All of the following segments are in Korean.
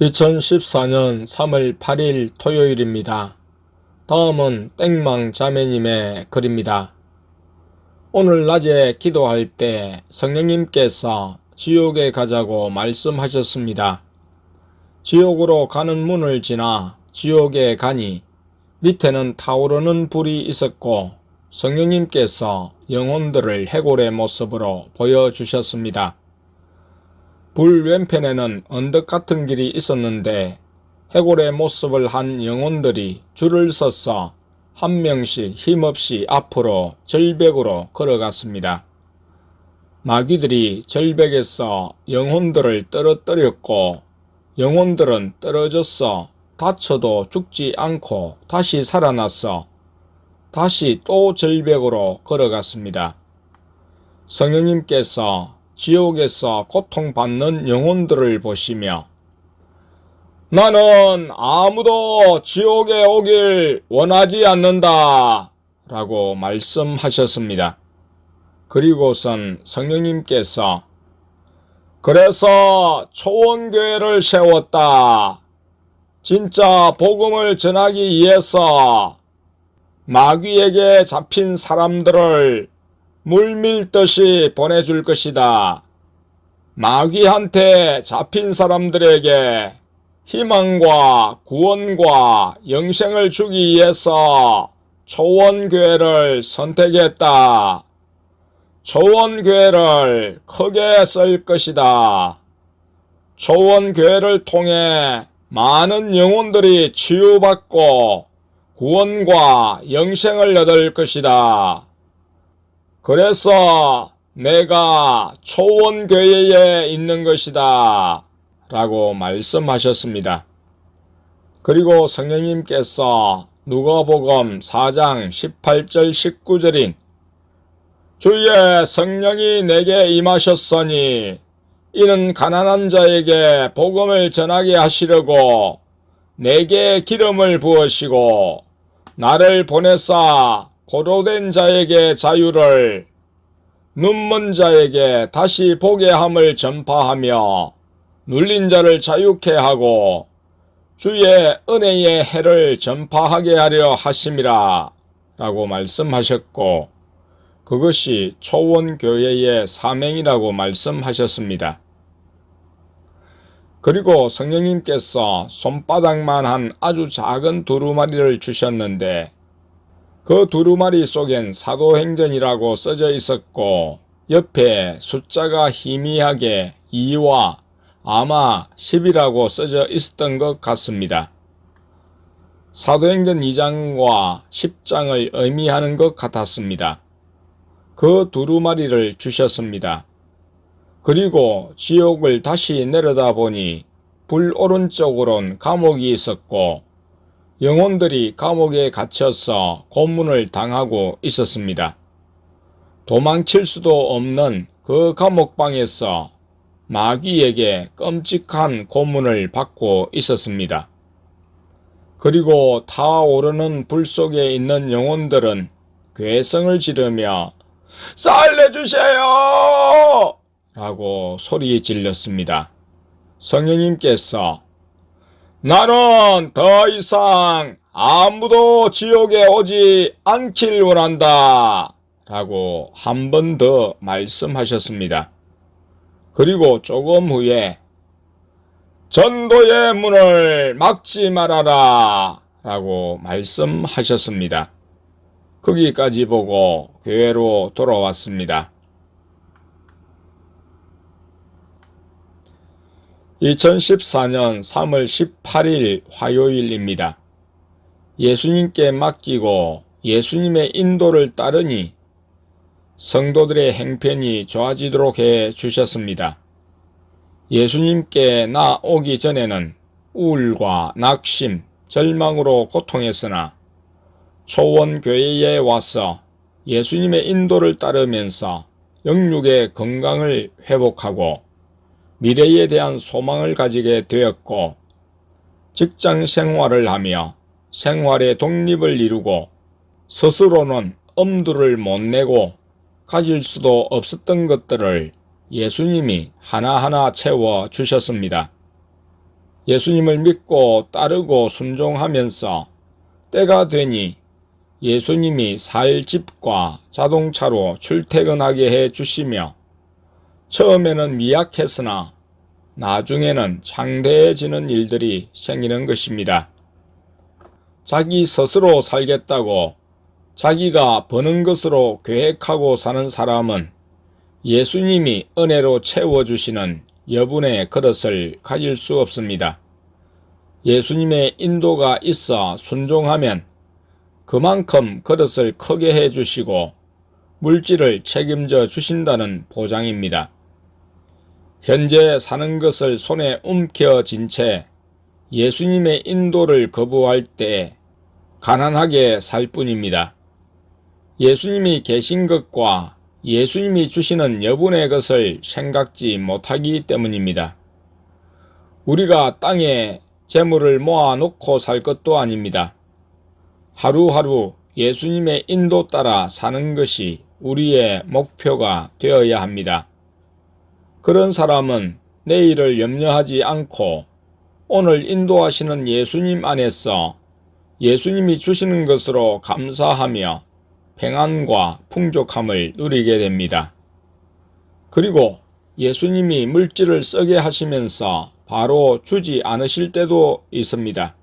2014년 3월 8일 토요일입니다. 다음은 땡망 자매님의 글입니다. 오늘 낮에 기도할 때 성령님께서 지옥에 가자고 말씀하셨습니다. 지옥으로 가는 문을 지나 지옥에 가니 밑에는 타오르는 불이 있었고 성령님께서 영혼들을 해골의 모습으로 보여주셨습니다. 불 왼편에는 언덕 같은 길이 있었는데 해골의 모습을 한 영혼들이 줄을 서서 한 명씩 힘없이 앞으로 절벽으로 걸어갔습니다. 마귀들이 절벽에서 영혼들을 떨어뜨렸고 영혼들은 떨어져서 다쳐도 죽지 않고 다시 살아나서 다시 또 절벽으로 걸어갔습니다. 성령님께서 지옥에서 고통받는 영혼들을 보시며 나는 아무도 지옥에 오길 원하지 않는다 라고 말씀하셨습니다. 그리고선 성령님께서 그래서 초원교회를 세웠다. 진짜 복음을 전하기 위해서 마귀에게 잡힌 사람들을 물밀듯이 보내줄 것이다. 마귀한테 잡힌 사람들에게 희망과 구원과 영생을 주기 위해서 초원교회를 선택했다. 초원교회를 크게 쓸 것이다. 초원교회를 통해 많은 영혼들이 치유받고 구원과 영생을 얻을 것이다. 그래서 내가 초원교회에 있는 것이다. 라고 말씀하셨습니다. 그리고 성령님께서 누가복음 4장 18절 19절인 주의 성령이 내게 임하셨으니 이는 가난한 자에게 복음을 전하게 하시려고 내게 기름을 부으시고 나를 보내사 고로된 자에게 자유를 눈먼 자에게 다시 보게 함을 전파하며 눌린 자를 자유케 하고 주의 은혜의 해를 전파하게 하려 하심이라 라고 말씀하셨고 그것이 초원교회의 사명이라고 말씀하셨습니다. 그리고 성령님께서 손바닥만 한 아주 작은 두루마리를 주셨는데 그 두루마리 속엔 사도행전이라고 써져 있었고 옆에 숫자가 희미하게 2와 아마 10이라고 써져 있었던 것 같습니다. 사도행전 2장과 10장을 의미하는 것 같았습니다. 그 두루마리를 주셨습니다. 그리고 지옥을 다시 내려다 보니 불 오른쪽으론 감옥이 있었고 영혼들이 감옥에 갇혀서 고문을 당하고 있었습니다. 도망칠 수도 없는 그 감옥방에서 마귀에게 끔찍한 고문을 받고 있었습니다. 그리고 타오르는 불 속에 있는 영혼들은 괴성을 지르며 살려주세요! 라고 소리 질렀습니다. 성령님께서 나는 더 이상 아무도 지옥에 오지 않길 원한다. 라고 한 번 더 말씀하셨습니다. 그리고 조금 후에 전도의 문을 막지 말아라. 라고 말씀하셨습니다. 거기까지 보고 교회로 돌아왔습니다. 2014년 3월 18일 화요일입니다. 예수님께 맡기고 예수님의 인도를 따르니 성도들의 행편이 좋아지도록 해 주셨습니다. 예수님께 나 오기 전에는 우울과 낙심, 절망으로 고통했으나 초원교회에 와서 예수님의 인도를 따르면서 영육의 건강을 회복하고 미래에 대한 소망을 가지게 되었고 직장 생활을 하며 생활의 독립을 이루고 스스로는 엄두를 못 내고 가질 수도 없었던 것들을 예수님이 하나하나 채워 주셨습니다. 예수님을 믿고 따르고 순종하면서 때가 되니 예수님이 살 집과 자동차로 출퇴근하게 해 주시며 처음에는 미약했으나 나중에는 창대해지는 일들이 생기는 것입니다. 자기 스스로 살겠다고 자기가 버는 것으로 계획하고 사는 사람은 예수님이 은혜로 채워주시는 여분의 그릇을 가질 수 없습니다. 예수님의 인도가 있어 순종하면 그만큼 그릇을 크게 해 주시고 물질을 책임져 주신다는 보장입니다. 현재 사는 것을 손에 움켜쥔 채 예수님의 인도를 거부할 때 가난하게 살 뿐입니다. 예수님이 계신 것과 예수님이 주시는 여분의 것을 생각지 못하기 때문입니다. 우리가 땅에 재물을 모아놓고 살 것도 아닙니다. 하루하루 예수님의 인도 따라 사는 것이 우리의 목표가 되어야 합니다. 그런 사람은 내일을 염려하지 않고 오늘 인도하시는 예수님 안에서 예수님이 주시는 것으로 감사하며 평안과 풍족함을 누리게 됩니다. 그리고 예수님이 물질을 쓰게 하시면서 바로 주지 않으실 때도 있습니다.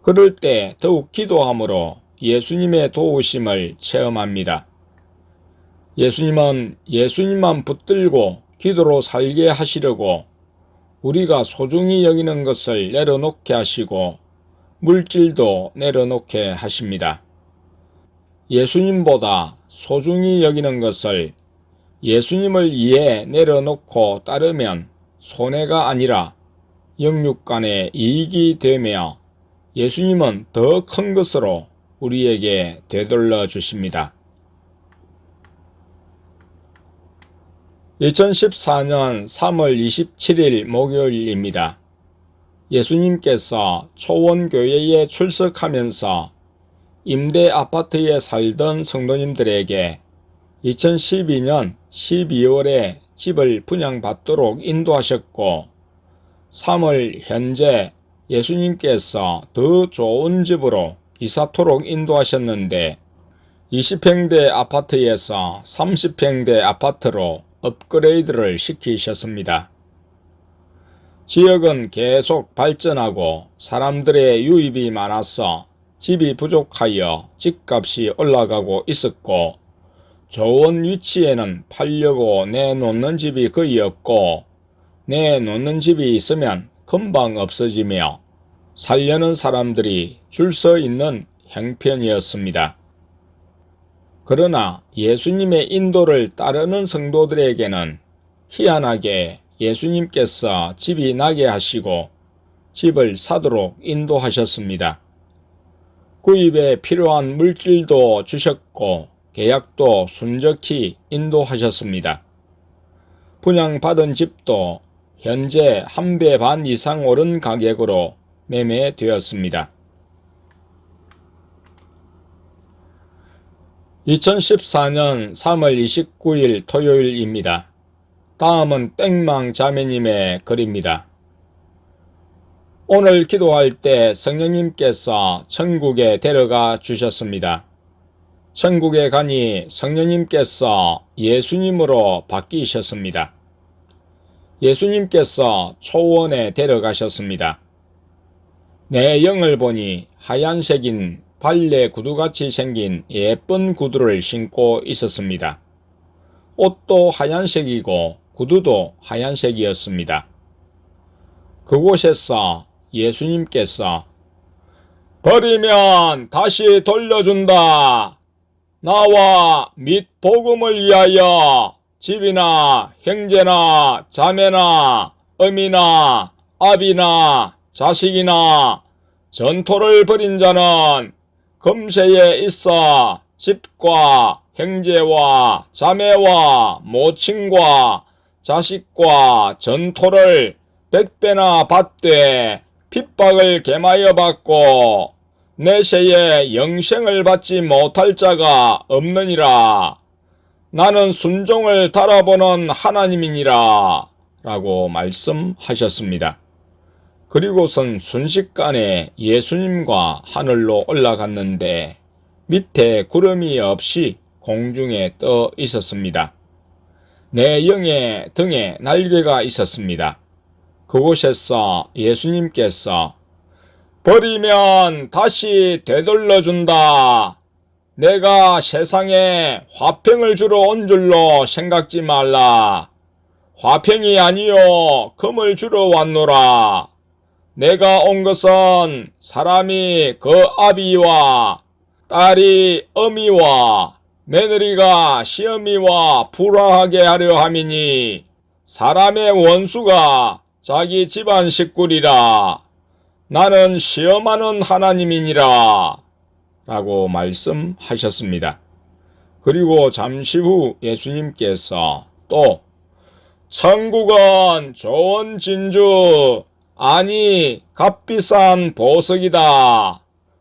그럴 때 더욱 기도함으로 예수님의 도우심을 체험합니다. 예수님은 예수님만 붙들고 기도로 살게 하시려고 우리가 소중히 여기는 것을 내려놓게 하시고 물질도 내려놓게 하십니다. 예수님보다 소중히 여기는 것을 예수님을 위해 내려놓고 따르면 손해가 아니라 영육 간의 이익이 되며 예수님은 더 큰 것으로 우리에게 되돌려 주십니다. 2014년 3월 27일 목요일입니다. 예수님께서 초원교회에 출석하면서 임대 아파트에 살던 성도님들에게 2012년 12월에 집을 분양받도록 인도하셨고 3월 현재 예수님께서 더 좋은 집으로 이사토록 인도하셨는데 20평대 아파트에서 30평대 아파트로 업그레이드를 시키셨습니다. 지역은 계속 발전하고 사람들의 유입이 많아서 집이 부족하여 집값이 올라가고 있었고 좋은 위치에는 팔려고 내놓는 집이 거의 없고 내놓는 집이 있으면 금방 없어지며 살려는 사람들이 줄 서 있는 형편이었습니다. 그러나 예수님의 인도를 따르는 성도들에게는 희한하게 예수님께서 집이 나게 하시고 집을 사도록 인도하셨습니다. 구입에 필요한 물질도 주셨고 계약도 순적히 인도하셨습니다. 분양받은 집도 현재 한 배 반 이상 오른 가격으로 매매되었습니다. 2014년 3월 29일 토요일입니다. 다음은 땡망 자매님의 글입니다. 오늘 기도할 때 성령님께서 천국에 데려가 주셨습니다. 천국에 가니 성령님께서 예수님으로 바뀌셨습니다. 예수님께서 초원에 데려가셨습니다. 내 영을 보니 하얀색인 발레 구두같이 생긴 예쁜 구두를 신고 있었습니다. 옷도 하얀색이고 구두도 하얀색이었습니다. 그곳에서 예수님께서 버리면 다시 돌려준다. 나와 및 복음을 위하여 집이나 형제나 자매나 어미나 아비나 자식이나 전토를 벌인 자는 금세에 있어 집과 형제와 자매와 모친과 자식과 전토를 백배나 받되 핍박을 개마여 받고 내세에 영생을 받지 못할 자가 없느니라. 나는 순종을 달아보는 하나님이니라. 라고 말씀하셨습니다. 그리고선 순식간에 예수님과 하늘로 올라갔는데 밑에 구름이 없이 공중에 떠 있었습니다. 내 영의 등에 날개가 있었습니다. 그곳에서 예수님께서 버리면 다시 되돌려준다. 내가 세상에 화평을 주러 온 줄로 생각지 말라. 화평이 아니요 금을 주러 왔노라. 내가 온 것은 사람이 그 아비와 딸이 어미와 며느리가 시어미와 불화하게 하려 함이니 사람의 원수가 자기 집안 식구리라. 나는 시험하는 하나님이니라. 라고 말씀하셨습니다. 그리고 잠시 후 예수님께서 또 천국은 좋은 진주 아니 값비싼 보석이다.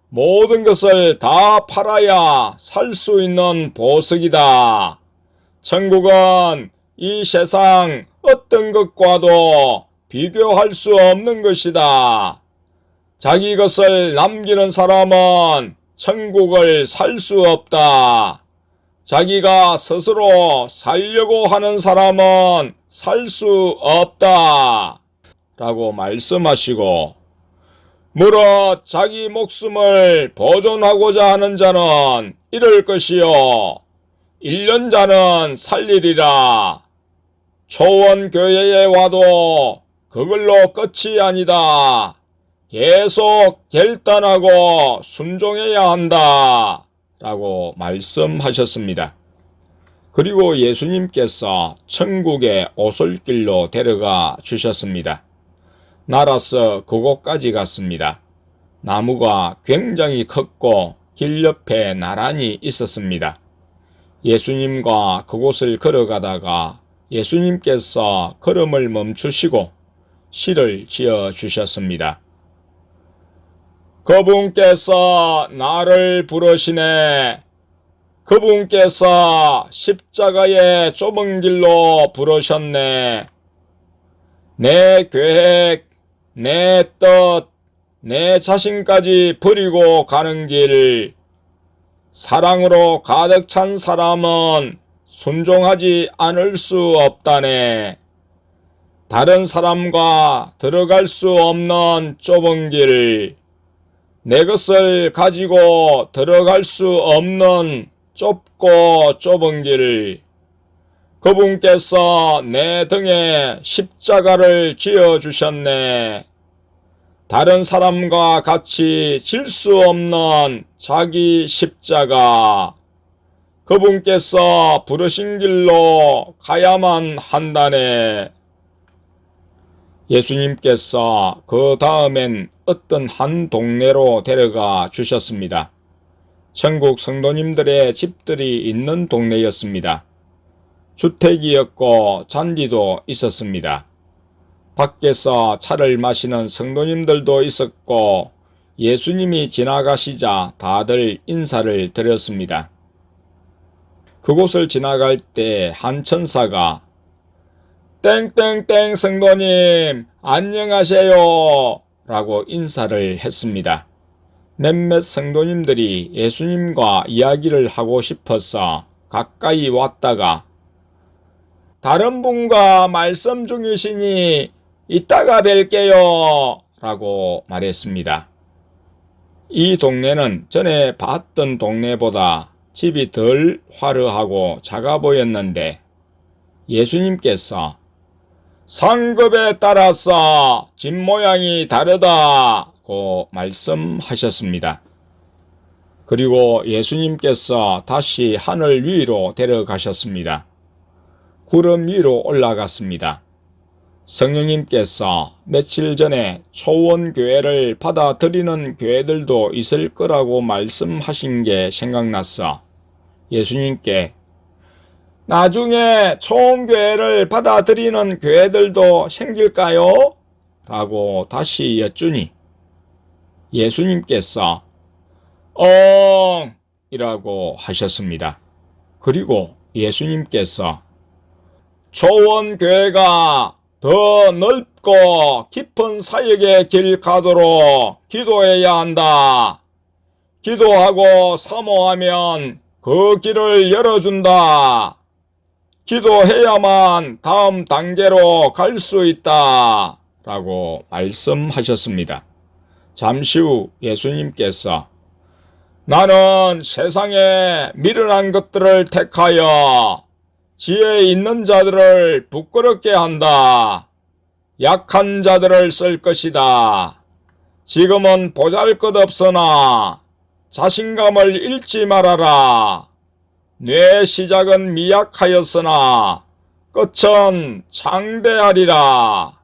모든 것을 다 팔아야 살 수 있는 보석이다. 천국은 이 세상 어떤 것과도 비교할 수 없는 것이다. 자기 것을 남기는 사람은 천국을 살 수 없다. 자기가 스스로 살려고 하는 사람은 살 수 없다. 라고 말씀하시고, 무릇 자기 목숨을 보존하고자 하는 자는 잃을 것이요. 일년 자는 살리리라. 초원 교회에 와도 그걸로 끝이 아니다. 계속 결단하고 순종해야 한다. 라고 말씀하셨습니다. 그리고 예수님께서 천국의 오솔길로 데려가 주셨습니다. 날아서 그곳까지 갔습니다. 나무가 굉장히 컸고 길 옆에 나란히 있었습니다. 예수님과 그곳을 걸어가다가 예수님께서 걸음을 멈추시고 시를 지어 주셨습니다. 그분께서 나를 부르시네. 그분께서 십자가의 좁은 길로 부르셨네. 내 계획, 내 뜻, 내 자신까지 버리고 가는 길. 사랑으로 가득 찬 사람은 순종하지 않을 수 없다네. 다른 사람과 들어갈 수 없는 좁은 길. 내 것을 가지고 들어갈 수 없는 좁고 좁은 길. 그분께서 내 등에 십자가를 지어 주셨네. 다른 사람과 같이 질 수 없는 자기 십자가. 그분께서 부르신 길로 가야만 한다네. 예수님께서 그 다음엔 어떤 한 동네로 데려가 주셨습니다. 천국 성도님들의 집들이 있는 동네였습니다. 주택이었고 잔디도 있었습니다. 밖에서 차를 마시는 성도님들도 있었고 예수님이 지나가시자 다들 인사를 드렸습니다. 그곳을 지나갈 때 한 천사가 땡땡땡 성도님 안녕하세요 라고 인사를 했습니다. 몇몇 성도님들이 예수님과 이야기를 하고 싶어서 가까이 왔다가 다른 분과 말씀 중이시니 이따가 뵐게요 라고 말했습니다. 이 동네는 전에 봤던 동네보다 집이 덜 화려하고 작아 보였는데 예수님께서 상급에 따라서 집 모양이 다르다고 말씀하셨습니다. 그리고 예수님께서 다시 하늘 위로 데려가셨습니다. 구름 위로 올라갔습니다. 성령님께서 며칠 전에 초원교회를 받아들이는 교회들도 있을 거라고 말씀하신 게 생각났어. 예수님께 나중에 초원교회를 받아들이는 교회들도 생길까요? 라고 다시 여쭈니 예수님께서 엉! 이라고 하셨습니다. 그리고 예수님께서 초원교회가 더 넓고 깊은 사역의 길 가도록 기도해야 한다. 기도하고 사모하면 그 길을 열어준다. 기도해야만 다음 단계로 갈 수 있다. 라고 말씀하셨습니다. 잠시 후 예수님께서 나는 세상에 미련한 것들을 택하여 지혜 있는 자들을 부끄럽게 한다. 약한 자들을 쓸 것이다. 지금은 보잘 것 없으나 자신감을 잃지 말아라. 뇌 시작은 미약하였으나 끝은 창대하리라.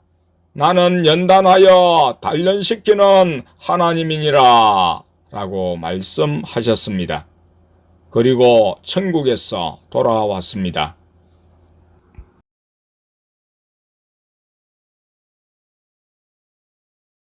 나는 연단하여 단련시키는 하나님이니라. 라고 말씀하셨습니다. 그리고 천국에서 돌아왔습니다.